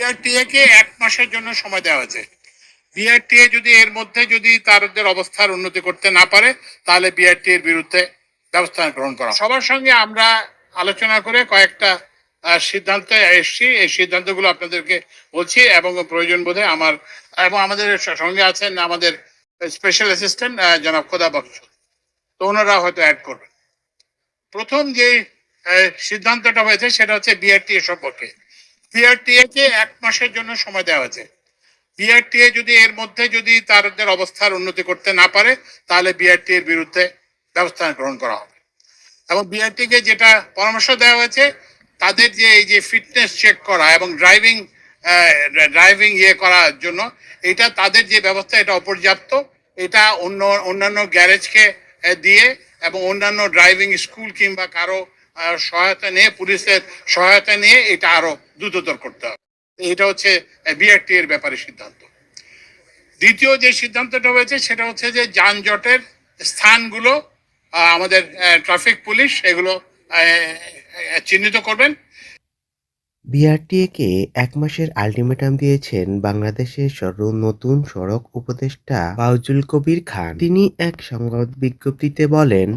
BRTA কে এক মাসের জন্য সময় দেওয়া হয়েছে। বিআরটিএ যদি এর মধ্যে যদি তাদের অবস্থার উন্নতি করতে না পারে, তাহলে বিআরটি এর বিরুদ্ধে ব্যবস্থা গ্রহণ করা সবার সঙ্গে আমরা আলোচনা করে কয়েকটা সিদ্ধান্তে এসেছি। এই সিদ্ধান্তগুলো আপনাদেরকে বলছি এবং প্রয়োজন বোধে আমার এবং আমাদের সঙ্গে আছেন আমাদের স্পেশাল অ্যাসিস্ট্যান্ট জনাব খোদা বক্স। তো ওনারা হয়তো অ্যাড করবেন। প্রথম যে সিদ্ধান্তটা হয়েছে সেটা হচ্ছে বিআরটিএ সম্পর্কে। বিআরটিএ কে এক মাসের জন্য সময় দেওয়া হয়েছে বিআরটিএ যদি এর মধ্যে যদি তাদের অবস্থার উন্নতি করতে না পারে, তাহলে বিআরটি এর বিরুদ্ধে ব্যবস্থা গ্রহণ করা হবে। এবং বিআরটি কে যেটা পরামর্শ দেওয়া হয়েছে, তাদের যে এই যে ফিটনেস চেক করা এবং ড্রাইভিং ড্রাইভিং ইয়ে করার জন্য, এটা তাদের যে ব্যবস্থা, এটা অপর্যাপ্ত। এটা অন্য, অন্যান্য গ্যারেজকে দিয়ে এবং অন্যান্য ড্রাইভিং স্কুল কিংবা কারও সহায়তা নিয়ে, পুলিশের সহায়তা নিয়ে এটা আরও দ্রুততর করতে হবে। এটা হচ্ছে বিআরটি এর ব্যাপারে সিদ্ধান্ত। দ্বিতীয় যে সিদ্ধান্তটা হয়েছে, সেটা হচ্ছে যে যানজটের স্থানগুলো আমাদের ট্রাফিক পুলিশ এগুলো চিহ্নিত করবেন। বিআরটিএকে এক মাসের আলটিমেটাম দিয়েছেন বাংলাদেশের সর্ব নতুন সড়ক উপদেষ্টা ফাউজুল কবির খান। তিনি এক সংবাদ বিজ্ঞপ্তিতে বলেন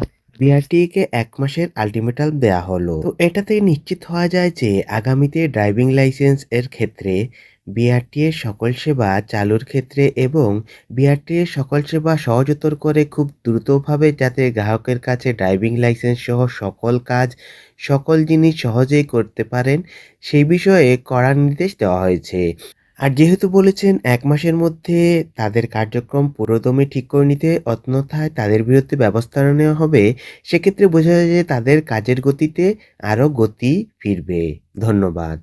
বিআরটিএকে এক মাসের আলটিমেটাম দেয়া হলো। তো এটাতে নিশ্চিত হওয়া যায় যে আগামীতে ড্রাইভিং লাইসেন্স এর ক্ষেত্রে বিআরটিএ সকল সেবা চালুর ক্ষেত্রে এবং বিআরটিএ সকল সেবা সহজতর করে খুব দ্রুতভাবে যাতে গ্রাহকের কাছে ড্রাইভিং লাইসেন্স সহ সকল কাজ, সকল জিনিস সহজেই করতে পারেন, সেই বিষয়ে কড়া নির্দেশ দেওয়া হয়েছে। আর যেহেতু বলেছেন এক মাসের মধ্যে তাদের কার্যক্রম পুরোদমে ঠিক করে নিতে, অন্যথায় তাদের বিরুদ্ধে ব্যবস্থা নেওয়া হবে, সেক্ষেত্রে বোঝা যায় যে তাদের কাজের গতিতে আরও গতি ফিরবে। ধন্যবাদ।